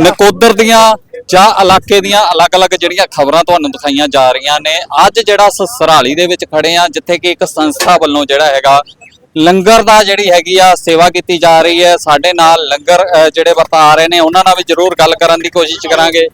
ਨਕੋਦਰ ਦੀਆਂ ਜਾਂ ਇਲਾਕੇ ਦੀਆਂ ਅਲੱਗ-ਅਲੱਗ ਜਿਹੜੀਆਂ ਖਬਰਾਂ ਤੁਹਾਨੂੰ ਦਿਖਾਈਆਂ ਜਾ ਰਹੀਆਂ ਨੇ ਅੱਜ ਜਿਹੜਾ ਸਸਰਾਲੀ ਦੇ ਵਿੱਚ ਖੜੇ ਆ ਜਿੱਥੇ ਕਿ ਇੱਕ ਸੰਸਥਾ ਵੱਲੋਂ ਜਿਹੜਾ ਹੈਗਾ ਲੰਗਰ ਦਾ ਜਿਹੜੀ ਹੈਗੀ ਆ ਸੇਵਾ ਕੀਤੀ ਜਾ ਰਹੀ ਹੈ। ਸਾਡੇ ਨਾਲ ਲੰਗਰ ਅ, ਜਿਹੜੇ ਵਰਤਾ ਰਹੇ ਨੇ ਉਹਨਾਂ ਨਾਲ ਵੀ ਜ਼ਰੂਰ ਗੱਲ ਕਰਨ ਦੀ ਕੋਸ਼ਿਸ਼ ਕਰਾਂਗੇ।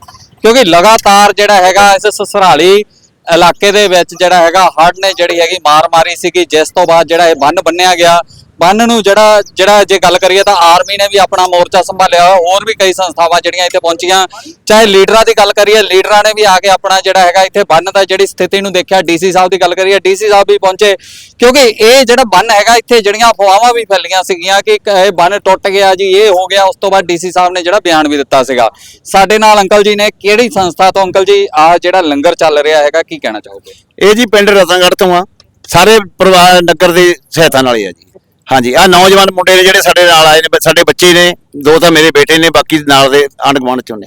ਕਿਉਂਕਿ ਲਗਾਤਾਰ ਜਿਹੜਾ ਹੈਗਾ ਇਸ ਸਸਰਾਲੀ ਇਲਾਕੇ ਦੇ ਵਿੱਚ ਜਿਹੜਾ ਹੈਗਾ ਹੜ੍ਹ ਨੇ ਜਿਹੜੀ ਹੈਗੀ ਮਾਰ ਮਾਰੀ ਸੀਗੀ। ਜਿਸ ਤੋਂ ਬਾਅਦ ਜਿਹੜਾ ਇਹ ਬੰਨ ਬੰਨਿਆ ਗਿਆ ਬੰਨ ਨੂੰ ਜਿਹੜਾ ਜਿਹੜਾ ਜੇ ਗੱਲ ਕਰੀਏ ਤਾਂ ਆਰਮੀ ਨੇ ਵੀ ਆਪਣਾ ਮੋਰਚਾ ਸੰਭਾਲਿਆ ਹੋਰ ਵੀ ਕਈ ਸੰਸਥਾਵਾਂ ਜਿਹੜੀਆਂ ਇੱਥੇ ਪਹੁੰਚੀਆਂ। ਚਾਹੇ ਲੀਡਰਾਂ ਦੀ ਗੱਲ ਕਰੀਏ, ਲੀਡਰਾਂ ਨੇ ਵੀ ਆ ਕੇ ਆਪਣਾ ਜਿਹੜਾ ਹੈਗਾ ਇੱਥੇ ਬੰਨ ਦਾ ਜਿਹੜੀ ਸਥਿਤੀ ਨੂੰ ਦੇਖਿਆ ਡੀਸੀ ਸਾਹਿਬ ਦੀ ਗੱਲ ਕਰੀਏ ਡੀਸੀ ਸਾਹਿਬ ਵੀ ਪਹੁੰਚੇ। ਕਿਉਂਕਿ ਇਹ ਜਿਹੜਾ ਬੰਨ ਹੈਗਾ, ਇੱਥੇ ਜਿਹੜੀਆਂ ਅਫਵਾਹਾਂ ਵੀ ਫੈਲੀਆਂ ਸੀਗੀਆਂ ਕਿ ਇਹ ਬੰਨ ਟੁੱਟ ਗਿਆ ਜੀ, ਇਹ ਹੋ ਗਿਆ, ਉਸ ਤੋਂ ਬਾਅਦ ਡੀਸੀ ਸਾਹਿਬ ਨੇ ਜਿਹੜਾ ਬਿਆਨ ਵੀ ਦਿੱਤਾ ਸੀਗਾ। ਸਾਡੇ ਨਾਲ ਅੰਕਲ ਜੀ ਨੇ, ਕਿਹੜੀ ਸੰਸਥਾ ਤੋਂ ਅੰਕਲ ਜੀ, ਆ ਜਿਹੜਾ ਲੰਗਰ ਚੱਲ ਰਿਹਾ ਹੈਗਾ, ਕੀ ਕਹਿਣਾ ਚਾਹੋਗੇ? ਇਹ ਜੀ ਪਿੰਡ ਰਤਨਗੜ੍ਹ ਤੋਂ ਆ। ਸਾਰੇ ਪਰਿਵਾਰ ਨਗਰ ਦੀ ਸਹਾਇਤਾ ਨਾਲ ਹੀ ਆ ਜੀ। ਹਾਂਜੀ ਆ ਨੌਜਵਾਨ ਮੁੰਡੇ ਨੇ ਜਿਹੜੇ ਸਾਡੇ ਨਾਲ ਆਏ ਨੇ ਸਾਡੇ ਬੱਚੇ ਨੇ ਦੋ ਤਾਂ ਮੇਰੇ ਬੇਟੇ ਨੇ ਬਾਕੀ ਨਾਲ ਦੇ ਆਂਢ ਗੁਆਂਢ ਚੋਂ ਨੇ।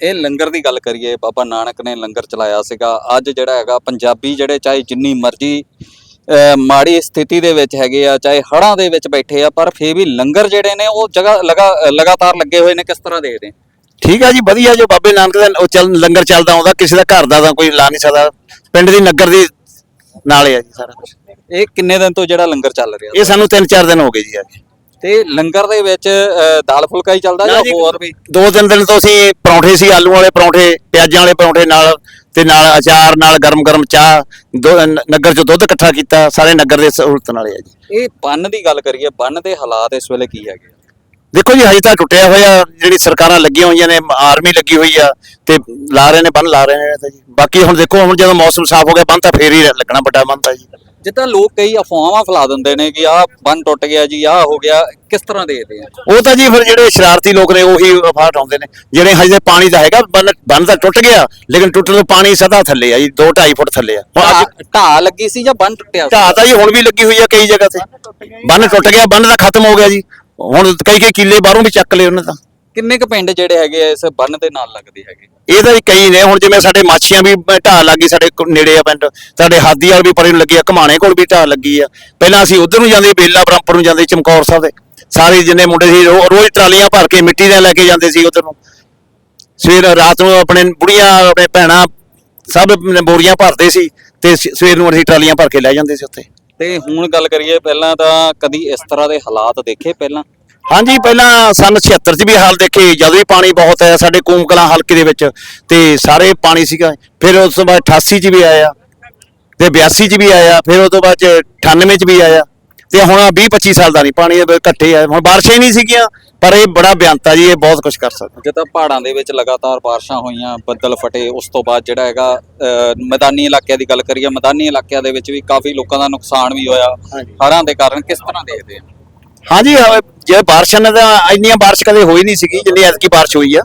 ਇਹ ਲੰਗਰ ਦੀ ਗੱਲ ਕਰੀਏ ਬਾਬਾ ਨਾਨਕ ਨੇ ਲੰਗਰ ਚਲਾਇਆ ਸੀਗਾ। ਅੱਜ ਜਿਹੜਾ ਹੈਗਾ ਪੰਜਾਬੀ ਜਿਹੜੇ ਚਾਹੇ ਜਿੰਨੀ ਮਰਜ਼ੀ ਮਾੜੀ ਸਥਿਤੀ ਦੇ ਵਿੱਚ ਹੈਗੇ ਆ ਚਾਹੇ ਹੜ੍ਹਾਂ ਦੇ ਵਿੱਚ ਬੈਠੇ ਆ ਪਰ ਫੇਰ ਵੀ ਲੰਗਰ ਜਿਹੜੇ ਨੇ ਉਹ ਜਗ੍ਹਾ ਲਗਾ ਲਗਾਤਾਰ ਲੱਗੇ ਹੋਏ ਨੇ। ਕਿਸ ਤਰ੍ਹਾਂ ਦੇਖਦੇ ਠੀਕ ਆ ਜੀ ਵਧੀਆ ਜੋ ਬਾਬੇ ਨਾਨਕ ਦਾ ਉਹ ਚੱਲ ਲੰਗਰ ਚੱਲਦਾ ਆਉਂਦਾ ਕਿਸੇ ਦਾ ਘਰ ਦਾ ਤਾਂ ਕੋਈ ਲਾ ਨਹੀਂ ਸਕਦਾ। ਪਿੰਡ ਦੀ ਨਗਰ ਦੀ ਨਾਲ ਆ ਜੀ ਸਾਰਾ ਕੁਝ ਇਹ ਕਿੰਨੇ ਦਿਨ ਤੋਂ ਜਿਹੜਾ ਲੰਗਰ ਚੱਲ ਰਿਹਾ? ਇਹ ਸਾਨੂੰ 3-4 ਦਿਨ ਹੋ ਗਏ ਜੀ ਅੱਜ ਤੇ ਲੰਗਰ ਦੇ ਵਿੱਚ ਦਾਲ ਫੁਲਕਾ ਹੀ ਚੱਲਦਾ ਜਾਂ ਹੋਰ ਵੀ? ਦੋ ਤਿੰਨ ਦਿਨ ਤੋਂ ਅਸੀਂ ਪਰੌਂਠੇ ਸੀ ਆਲੂ ਵਾਲੇ ਪਰੌਂਠੇ ਪਿਆਜ਼ਾਂ ਵਾਲੇ ਪਰੌਂਠੇ ਨਾਲ ਤੇ ਨਾਲ ਅਚਾਰ ਨਾਲ ਗਰਮ-ਗਰਮ ਚਾਹ ਦੋ- ਨ- ਨਗਰ ਚੋਂ ਦੁੱਧ ਇਕੱਠਾ ਕੀਤਾ ਸਾਰੇ ਨਗਰ ਦੇ ਸਹੂਲਤ ਨਾਲ ਹੀ ਆ ਜੀ। ਇਹ ਬੰਨ ਦੀ ਗੱਲ ਕਰੀਏ ਬੰਨ ਦੇ ਹਾਲਾਤ ਇਸ ਵੇਲੇ ਕੀ ਹੈਗੇ ਦੇਖੋ ਜੀ ਹਜੇ ਤਾਂ ਟੁੱਟਿਆ ਹੋਇਆ ਜਿਹੜੀ ਸਰਕਾਰਾਂ ਲੱਗੀਆਂ ਹੋਈਆਂ ਨੇ ਆਰਮੀ ਲੱਗੀ ਹੋਈ ਆ ਤੇ ਲਾ ਰਹੇ ਨੇ ਬੰਨ ਲਾ ਰਹੇ ਨੇ ਤਾਂ ਜੀ। ਬਾਕੀ ਹੁਣ ਦੇਖੋ ਹੁਣ ਜਦੋਂ ਮੌਸਮ ਸਾਫ਼ ਹੋ ਗਿਆ ਬੰਨ ਤਾਂ ਫੇਰ ਹੀ ਲੱਗਣਾ ਵੱਡਾ ਬੰਨ ਤਾਂ ਜੀ। ਜਿੱਦਾਂ ਲੋਕ ਕਈ ਅਫਵਾਹਾਂ ਫੈਲਾ ਦਿੰਦੇ ਨੇ ਕਿ ਆਹ ਬੰਨ ਟੁੱਟ ਗਿਆ ਜੀ ਆਹ ਹੋ ਗਿਆ ਕਿਸ ਤਰ੍ਹਾਂ ਦੇਖਦੇ ਆ? ਉਹ ਤਾਂ ਜੀ ਫਿਰ ਜਿਹੜੇ ਸ਼ਰਾਰਤੀ ਲੋਕ ਨੇ ਉਹੀ ਅਫਵਾਹ ਉਠਾਉਂਦੇ ਨੇ। ਜਿਹੜੇ ਹਜੇ ਪਾਣੀ ਦਾ ਹੈਗਾ ਬੰਨ ਬੰਨ ਤਾਂ ਟੁੱਟ ਗਿਆ ਲੇਕਿਨ ਟੁੱਟਣ ਤੋਂ ਪਾਣੀ ਸਦਾ ਥੱਲੇ ਆ ਜੀ 2 2.5 ਫੁੱਟ ਥੱਲੇ ਆ। ਹੁਣ ਅੱਜ ਢਾਹ- ਢਾਹ ਲੱਗੀ ਸੀ ਜਾਂ ਬੰਨ ਟੁੱਟਿਆ ਸੀ? ਢਾਹ ਤਾਂ ਜੀ ਹੁਣ ਵੀ ਲੱਗੀ ਹੋਈ ਆ ਕਈ ਜਗ੍ਹਾ ਤੇ। ਬੰਨ ਟੁੱਟ ਗਿਆ ਬੰਨ ਤਾਂ ਖਤਮ ਹੋ ਗਿਆ ਜੀ। ਹੁਣ ਕਈ ਕਈ ਕਿੱਲੇ ਬਾਹਰੋਂ ਵੀ ਚੱਕ ਲਏ ਉਹਨੇ ਤਾਂ। ਕਿੰਨੇ ਕੁ ਪਿੰਡ ਜਿਹੜੇ ਹੈਗੇ ਆ ਇਸ ਬੰਨ ਦੇ ਨਾਲ ਲੱਗਦੇ ਹੈਗੇ? ਇਹ ਤਾਂ ਜੀ ਕਈ ਨੇ ਹੁਣ ਜਿਵੇਂ ਸਾਡੇ ਮਾਛੀਆਂ ਵੀ ਢਾਹ ਲੱਗੀ ਸਾਡੇ ਕੋ- ਨੇੜੇ ਆ ਪਿੰਡ। ਸਾਡੇ ਹਾਦੀ ਵਾਲ ਵੀ ਪਰੇ ਨੂੰ ਲੱਗੀ ਆ ਘਮਾਣੇ ਕੋਲ ਵੀ ਢਾਹ ਲੱਗੀ ਆ। ਪਹਿਲਾਂ ਅਸੀਂ ਉਧਰ ਨੂੰ ਜਾਂਦੇ ਬੇਲਾ ਬ੍ਰਹਮਪੁਰ ਨੂੰ ਜਾਂਦੇ ਚਮਕੌਰ ਸਾਹਿਬ ਦੇ। ਸਾਰੇ ਜਿੰਨੇ ਮੁੰਡੇ ਸੀ ਰੋ- ਰੋਜ਼ ਟਰਾਲੀਆਂ ਭਰ ਕੇ ਮਿੱਟੀ ਦੀਆਂ ਲੈ ਕੇ ਜਾਂਦੇ ਸੀ ਉਧਰ ਨੂੰ। ਸਵੇਰ ਰਾਤ ਨੂੰ ਆਪਣੇ ਬੁੜੀਆਂ ਆਪਣੇ ਭੈਣਾਂ ਸਭ ਬੋਰੀਆਂ ਭਰਦੇ ਸੀ ਤੇ ਸ- ਸਵੇਰ ਨੂੰ ਅਸੀਂ ਟਰਾਲੀਆਂ ਭਰ ਕੇ ਲੈ ਜਾਂਦੇ ਸੀ ਉੱਥੇ। ਤੇ ਹੁਣ ਗੱਲ ਕਰੀਏ ਪਹਿਲਾਂ ਤਾਂ ਕਦੀ ਇਸ ਤਰ੍ਹਾਂ ਦੇ ਹਾਲਾਤ ਦੇਖੇ ਪਹਿਲਾਂ? ਹਾਂਜੀ, ਪਹਿਲਾਂ ਸਨ 76 ਚ ਵੀ ਹਾਲ ਦੇਖੇ, ਜਦੋਂ ਵੀ ਪਾਣੀ ਬਹੁਤ ਆਇਆ ਸਾਡੇ ਕੂਮਕਲਾਂ ਹਲਕੇ ਦੇ ਵਿੱਚ, ਤੇ ਸਾਰੇ ਪਾਣੀ ਸੀਗਾ। ਫਿਰ ਉਸ ਤੋਂ ਬਾਅਦ 88 ਚ ਵੀ ਆਇਆ, ਤੇ 82 ਚ ਵੀ ਆਇਆ, ਫਿਰ ਉਸ ਤੋਂ ਬਾਅਦ ਚ 98 ਚ ਵੀ ਆਇਆ, ਤੇ ਹੁਣ 20 25 ਸਾਲ ਦਾ ਨਹੀਂ, ਪਾਣੀ ਇਹ ਘੱਟੇ ਆ। ਹੁਣ ਬਾਰਿਸ਼ਾਂ ਹੀ ਨਹੀਂ ਸੀਗੀਆਂ। ਪਰ ਇਹ ਬੜਾ ਬਿਆੰਤਾ ਜੀ ਇਹ ਬਹੁਤ ਕੁਝ ਕਰ ਸਕਦਾ। ਜਿੱਦਾਂ ਪਹਾੜਾਂ ਦੇ ਵਿੱਚ ਲਗਾਤਾਰ ਬਾਰਿਸ਼ਾਂ ਹੋਈਆਂ ਬੱਦਲ ਫਟੇ ਉਸ ਤੋਂ ਬਾਅਦ ਜਿਹੜਾ ਹੈਗਾ ਮੈਦਾਨੀ ਇਲਾਕਿਆਂ ਦੀ ਗੱਲ ਕਰੀਏ ਮੈਦਾਨੀ ਇਲਾਕਿਆਂ ਦੇ ਵਿੱਚ ਵੀ ਕਾਫੀ ਲੋਕਾਂ ਦਾ ਨੁਕਸਾਨ ਵੀ ਹੋਇਆ। ਹੜ੍ਹਾਂ ਦੇ ਕਾਰਨ ਕਿਸ ਤਰ੍ਹਾਂ ਦੇਖਦੇ ਆ? ਹਾਂਜੀ ਜੇ ਬਾਰਿਸ਼ਾਂ ਨੇ ਤਾਂ ਇੰਨੀਆਂ ਬਾਰਿਸ਼ ਕਦੇ ਹੋਈ ਨਹੀਂ ਸੀਗੀ ਜਿੰਨੀ ਐਤਕੀ ਬਾਰਿਸ਼ ਹੋਈ ਆ।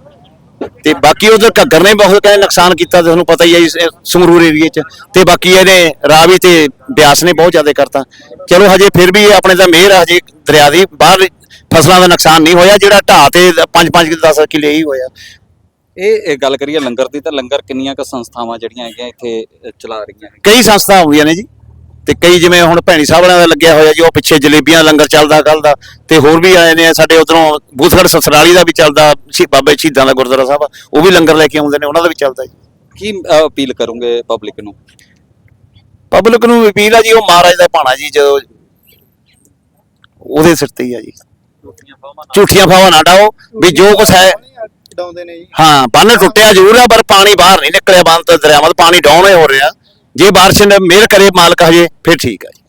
ਤੇ ਬਾਕੀ ਉਧਰ ਘੱਗਰ ਨੇ ਬਹੁਤ ਕਹਿੰਦੇ ਨੁਕਸਾਨ ਕੀਤਾ ਤੁਹਾਨੂੰ ਪਤਾ ਹੀ ਹੈ ਇਸ ਸੰਗਰੂਰ ਏਰੀਏ 'ਚ। ਤੇ ਬਾਕੀ ਇਹਨੇ ਰਾਵੀ ਤੇ ਬਿਆਸ ਨੇ ਬਹੁਤ ਜ਼ਿਆਦਾ ਕਰਤਾ। ਚਲੋ ਹਜੇ ਫਿਰ ਵੀ ਇਹ ਆਪਣੇ ਤਾਂ ਮਿਹਰ ਆ ਹਜੇ ਦਰਿਆ ਦੀ ਬਾਹਰ ਫਸਲਾਂ ਦਾ ਨੁਕਸਾਨ ਨਹੀਂ ਹੋਇਆ ਜਿਹੜਾ ਢਾਹ ਤੇ 5-5 10 ਕਿੱਲੇ ਹੀ ਹੋਇਆ। ਇਹ ਇਹ ਗੱਲ ਕਰੀਏ ਲੰਗਰ ਦੀ ਤਾਂ ਲੰਗਰ ਕਿੰਨੀਆਂ ਕੁ ਸੰਸਥਾਵਾਂ ਜਿਹੜੀਆਂ ਹੈਗੀਆਂ ਇੱਥੇ ਚਲਾ ਰਹੀਆਂ ਨੇ? ਕਈ ਸੰਸਥਾ ਹੁੰਦੀਆਂ ਨੇ ਜੀ। ਤੇ ਕਈ ਜਿਵੇਂ ਹੁਣ ਭੈਣੀ ਸਾਹਿਬ ਵਾਲਿਆਂ ਦਾ ਲੱਗਿਆ ਹੋਇਆ ਜੀ ਉਹ ਪਿੱਛੇ ਜਲੇਬੀਆਂ ਲੰਗਰ ਚੱਲਦਾ ਕੱਲ ਦਾ ਤੇ ਹੋਰ ਵੀ ਆਏ ਨੇ ਸਾਡੇ ਉਧਰੋਂ ਬੂਥਗੜ ਸਸਰਾਲੀ ਦਾ ਵੀ ਚੱਲਦਾ ਸ਼ੀ ਬਾਬੇ ਸ਼ਹੀਦਾਂ ਦਾ ਗੁਰਦੁਆਰਾ ਸਾਹਿਬ ਉਹ ਵੀ ਲੰਗਰ ਲੈ ਕੇ ਆਉਂਦੇ ਨੇ ਉਹਨਾਂ ਦਾ ਵੀ ਚੱਲਦਾ ਜੀ। ਕੀ ਅਪੀਲ ਕਰੋਗੇ ਪਬਲਿਕ ਨੂੰ? ਪਬਲਿਕ ਨੂੰ ਅਪੀਲ ਆ ਜੀ ਉਹ ਮਹਾਰਾਜ ਦਾ ਭਾਣਾ ਜੀ ਜੋ ਉਹਦੇ ਸਿਰ ਤੇ ਹੀ ਆ ਜੀ। ਝੂਠੀਆਂ ਫਾਵਾਂ ਨਾ ਡਾਓ ਵੀ ਜੋ ਕੁਛ ਹੈ ਡਾਉਂਦੇ ਨੇ ਜੀ। ਹਾਂ ਬੰਨ ਟੁੱਟਿਆ ਜ਼ਰੂਰ ਆ ਪਰ ਪਾਣੀ ਬਾਹਰ ਨਹੀਂ ਨਿਕਲਿਆ ਬੰਨ ਤੋਂ ਦਰਿਆਵਾਂ ਤੋਂ ਪਾਣੀ ਡਾਉਣ ਹੀ ਰਿਹਾ। ਜੇ ਬਾਰਿਸ਼ ਨੇ ਮਿਹਰ ਕਰੇ ਮਾਲਕ ਹਜੇ ਫਿਰ ਠੀਕ ਆ ਜੀ।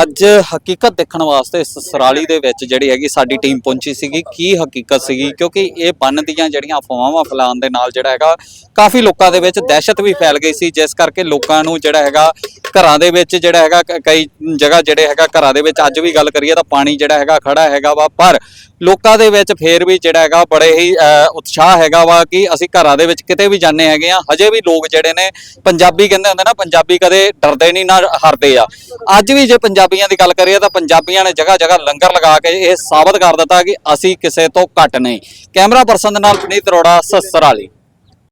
ਅੱਜ ਹਕੀਕਤ ਦੇਖਣ ਵਾਸਤੇ ਸਸਰਾਲੀ ਦੇ ਵਿੱਚ ਜਿਹੜੀ ਹੈਗੀ ਸਾਡੀ ਟੀਮ ਪਹੁੰਚੀ ਸੀਗੀ ਕੀ ਹਕੀਕਤ ਸੀਗੀ? ਕਿਉਂਕਿ ਇਹ ਬੰਨ ਦੀਆਂ ਜਿਹੜੀਆਂ ਅਫਵਾਹਾਂ ਫੈਲਾਉਣ ਦੇ ਨਾਲ ਜਿਹੜਾ ਹੈਗਾ ਕਾਫੀ ਲੋਕਾਂ ਦੇ ਵਿੱਚ ਦਹਿਸ਼ਤ ਵੀ ਫੈਲ ਗਈ ਸੀ ਜਿਸ ਕਰਕੇ ਲੋਕਾਂ ਨੂੰ ਜਿਹੜਾ ਹੈਗਾ ਘਰਾਂ ਦੇ ਵਿੱਚ ਜਿਹੜਾ ਹੈਗਾ ਕਈ ਜਗ੍ਹਾ ਜਿਹੜੇ ਹੈਗਾ ਘਰਾਂ ਦੇ ਵਿੱਚ ਅੱਜ ਵੀ ਗੱਲ ਕਰੀਏ ਤਾਂ ਪਾਣੀ ਜਿਹੜਾ ਹੈਗਾ ਖੜਾ ਹੈਗਾ ਵਾ, ਪਰ ਲੋਕਾਂ ਦੇ ਵਿੱਚ ਫੇਰ ਵੀ ਜਿਹੜਾ ਹੈਗਾ ਬੜੇ ਹੀ ਉਤਸ਼ਾਹ ਹੈਗਾ ਵਾ ਕਿ ਅਸੀਂ ਘਰਾਂ ਦੇ ਵਿੱਚ ਕਿਤੇ ਵੀ ਜਾਂਦੇ ਹੈਗੇ ਆ ਹਜੇ ਵੀ ਲੋਕ ਜਿਹੜੇ ਨੇ ਪੰਜਾਬੀ ਕਹਿੰਦੇ ਹੁੰਦੇ ਨਾ, ਪੰਜਾਬੀ ਕਦੇ ਡਰਦੇ ਨਹੀਂ ਨਾ ਹਾਰਦੇ ਆ। ਅੱਜ ਵੀ ਜੇ ਪੰਜਾਬੀਆਂ ਦੀ ਗੱਲ ਕਰੀਏ ਤਾਂ ਪੰਜਾਬੀਆਂ ਨੇ ਜਗ੍ਹਾ ਜਗ੍ਹਾ ਲੰਗਰ ਲਗਾ ਕੇ ਇਹ ਸਾਬਤ ਕਰ ਦਿੱਤਾ ਕਿ ਅਸੀਂ ਕਿਸੇ ਤੋਂ ਘੱਟ ਨਹੀਂ। ਕੈਮਰਾ ਪਰਸਨ ਦੇ ਨਾਲ ਪੁਨੀਤ ਅਰੋੜਾ ਸਸਰਾਲੀ